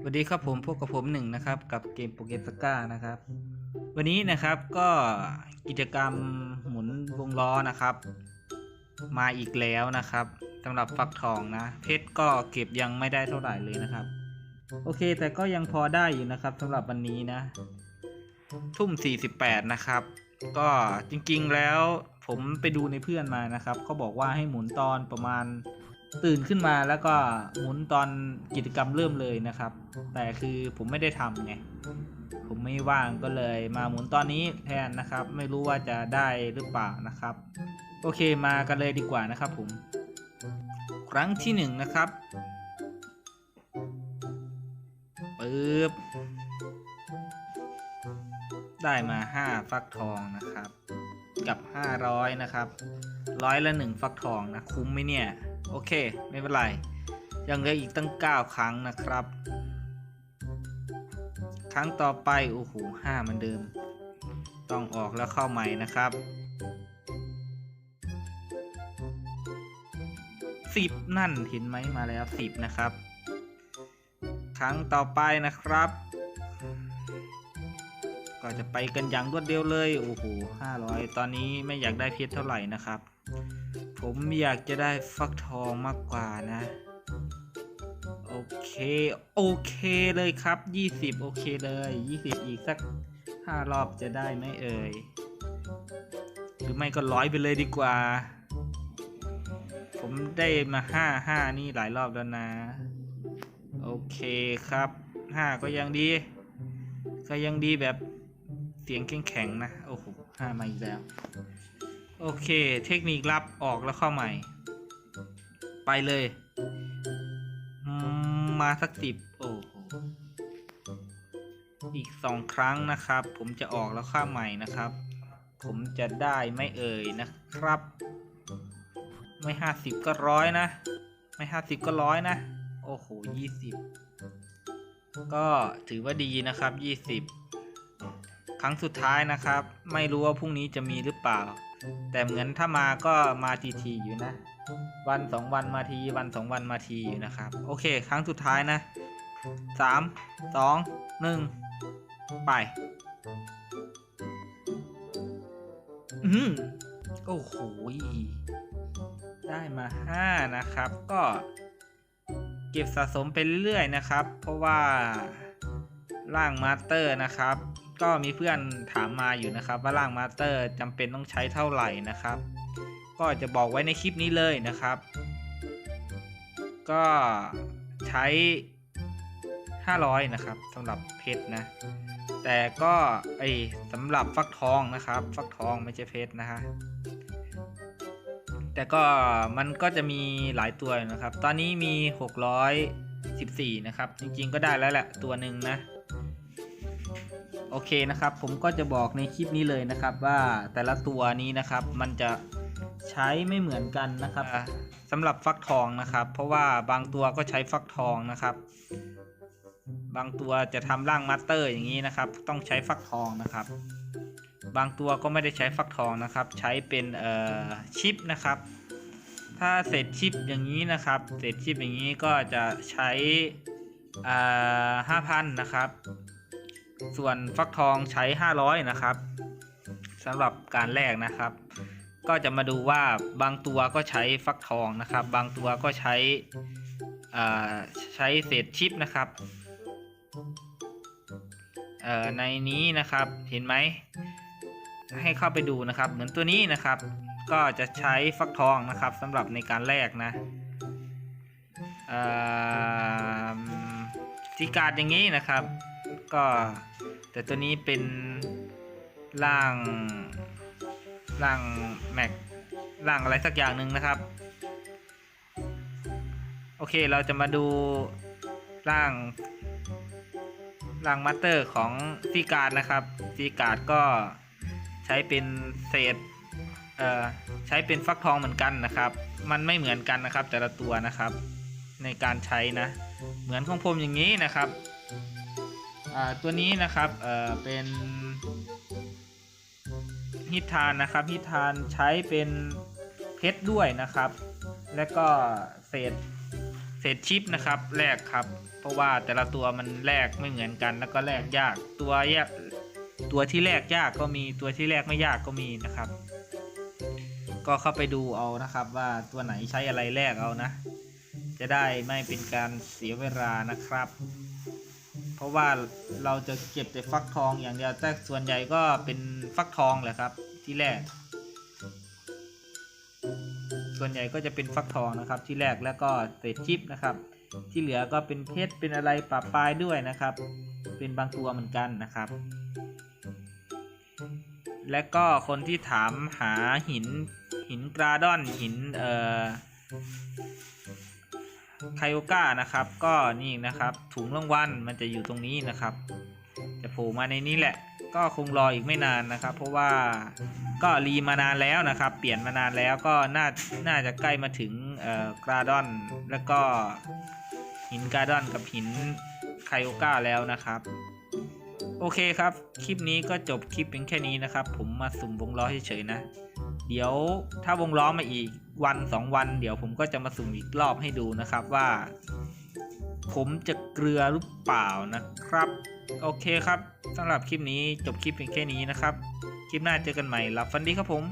สวัสดีครับผมพวกกับผมหนึ่งนะครับ กับเกมโปเกสก้านะครับ วันนี้นะครับก็กิจกรรมหมุนวงล้อนะครับ มาอีกแล้วนะครับสำหรับฟักทองนะ เพชรก็เก็บยังไม่ได้เท่าไหร่เลยนะครับ โอเค แต่ก็ยังพอได้อยู่นะครับสำหรับวันนี้นะ ทุ่ม 48 นะครับ ก็จริงๆแล้วผมไปดูในเพื่อนมานะครับเขาบอกว่าให้หมุนตอนประมาณ ตื่นขึ้นมาแล้วก็หมุนตอนกิจกรรมเริ่มเลยนะครับ แต่คือผมไม่ได้ทำไงผมไม่ว่างก็เลยมาหมุนตอนนี้แทนนะครับ ไม่รู้ว่าจะได้หรือเปล่านะครับ โอเคมากันเลยดีกว่านะครับผม ครั้งที่หนึ่งนะครับปึ๊บได้มา 5 ฟักทองนะครับ กับ 500 นะครับร้อยละ 1 ฟักทองนะคุ้มไหมเนี่ย โอเค ไม่เป็นไร ยังเหลืออีกตั้ง 9 ครั้งนะครับ ครั้งต่อไป โอ้โห5เหมือนเดิม ต้องออกแล้วเข้าใหม่นะครับ10นั่นเห็นไหมมาแล้ว10นะครับ ครั้งต่อไปนะครับ ก็จะไปกันอย่างรวดเร็วเลย โอ้โหห้าร้อยตอนนี้ไม่อยากได้เพชรเท่าไหร่นะครับ ผมอยากจะได้ฟักทองมากกว่านะ โอเค โอเคเลยครับยี่สิบโอเคเลยยี่สิบอีกสักห้ารอบจะได้ไหมเอ่ย หรือไม่ก็ร้อยไปเลยดีกว่า ผมได้มาห้าห้านี่หลายรอบแล้วนะ โอเคครับห้าก็ยังดี ก็ยังดีแบบเสียงแข็งๆนะ โอ้โหห้ามาอีกแล้ว โอเค เทคนิครับออกแล้วเข้าใหม่ ไปเลย มาสักสิบโอ้โหอีกสองครั้งนะครับ ผมจะออกแล้วเข้าใหม่นะครับ ผมจะได้ไม่เอ่ยนะครับ ไม่ห้าสิบก็ร้อยนะ ไม่ห้าสิบก็ร้อยนะ โอ้โหยี่สิบก็ถือว่าดีนะครับ20ครั้งสุดท้ายนะครับ ไม่รู้ว่าพรุ่งนี้จะมีหรือเปล่า แต่เหมือนถ้ามาก็มาทีทีๆอยู่นะ วันสองวันมาทีวันสองวันมาทีอยู่นะครับ โอเค ครั้งสุดท้ายนะสามสองหนึ่งไปอืมโอ้โหได้มาห้านะครับ ก็เก็บสะสมไปเรื่อยๆนะครับ เพราะว่าร่างมาสเตอร์นะครับ ก็มีเพื่อนถามมาอยู่นะครับ ว่าร่างมาสเตอร์จำเป็นต้องใช้เท่าไหร่นะครับ ก็จะบอกไว้ในคลิปนี้เลยนะครับ ก็ใช้ 500 นะครับสำหรับเพชรนะ แต่ก็ไอสำหรับฟักทองนะครับ ฟักทองไม่ใช่เพชรนะฮะแต่ก็มันก็จะมีหลายตัวนะครับ ตอนนี้มี 614 นะครับ จริงๆก็ได้แล้วแหละตัวหนึ่งนะ โอเคนะครับ ผมก็จะบอกในคลิปนี้เลยนะครับว่าแต่ละตัวนี้นะครับมันจะใช้ไม่เหมือนกันนะครับอะสำหรับฟักทองนะครับ เพราะว่าบางตัวก็ใช้ฟักทองนะครับ บางตัวจะทำร่างมาสเตอร์อย่างนี้นะครับ ต้องใช้ฟักทองนะครับ บางตัวก็ไม่ได้ใช้ฟักทองนะครับ ใช้เป็นเอ่อชิปนะครับ ถ้าเศษชิปอย่างนี้นะครับเศษชิปอย่างนี้ก็จะใช้ห้าพันนะครับ ส่วนฟักทองใช้ 500 นะครับสำหรับการแลกนะครับ ก็จะมาดูว่าบางตัวก็ใช้ฟักทองนะครับ บางตัวก็ใช้ใช้เศษชิปนะครับในนี้นะครับเห็นไหมให้เข้าไปดูนะครับ เหมือนตัวนี้นะครับ ก็จะใช้ฟักทองนะครับสำหรับในการแลกนะสีการ์ดอย่างนี้นะครับ ก็ แต่ตัวนี้เป็นร่างร่างแม็กร่างอะไรสักอย่างหนึ่งนะครับ โอเคเราจะมาดูร่างร่างมาสเตอร์ของซีการ์ดนะครับซีการ์ดก็ใช้เป็นเศษเอ่อใช้เป็นฟักทองเหมือนกันนะครับ มันไม่เหมือนกันนะครับแต่ละตัวนะครับ ในการใช้นะ เหมือนของผมอย่างนี้นะครับ ตัวนี้นะครับเเป็นฮิตทานนะครับฮิตทานใช้เป็นเพชรด้วยนะครับ และก็เศษเศษชิปนะครับแรกครับ เพราะว่าแต่ละตัวมันแลกไม่เหมือนกันแล้วก็แลกยากตัวแยกตัวที่แลกยากก็มีตัวที่แลกไม่ยากก็มีนะครับ ก็เข้าไปดูเอานะครับว่าตัวไหนใช้อะไรแลกเอานะ จะได้ไม่เป็นการเสียเวลานะครับ ราะว่าเราจะเก็บแต่ฟักทองอย่างเดียวแต่ส่วนใหญ่ก็เป็นฟักทองแหละครับ ที่แรก ส่วนใหญ่ก็จะเป็นฟักทองนะครับ ที่แรกแล้วก็เศษชิปนะครับ ที่เหลือก็เป็นเพชรเป็นอะไรปะปลายด้วยนะครับ เป็นบางตัวเหมือนกันนะครับ และก็คนที่ถามหาหินหินกราดอนหินเอ่อ ไคโอก้านะครับ ก็นี่นะครับ ถุงรางวัลมันจะอยู่ตรงนี้นะครับ จะโผล่มาในนี้แหละ ก็คงรออีกไม่นานนะครับ เพราะว่าก็รีมานานแล้วนะครับ เปลี่ยนมานานแล้วก็น่าน่าจะใกล้มาถึงเอ่อกราดอนแล้วก็หินกราดอนกับหินไคโอก้าแล้วนะครับ โอเคครับ คลิปนี้ก็จบคลิปเพียงแค่นี้นะครับ ผมมาสุ่มวงล้อเฉยๆนะ เดี๋ยวถ้าวงล้อมาอีก วันสองวันเดี๋ยวผมก็จะมาสุ่มอีกรอบให้ดูนะครับว่า ผมจะเกลือหรือเปล่านะครับ โอเคครับสำหรับคลิปนี้จบคลิปเพียงแค่นี้นะครับ คลิปหน้าเจอกันใหม่หลับฟันดีครับผม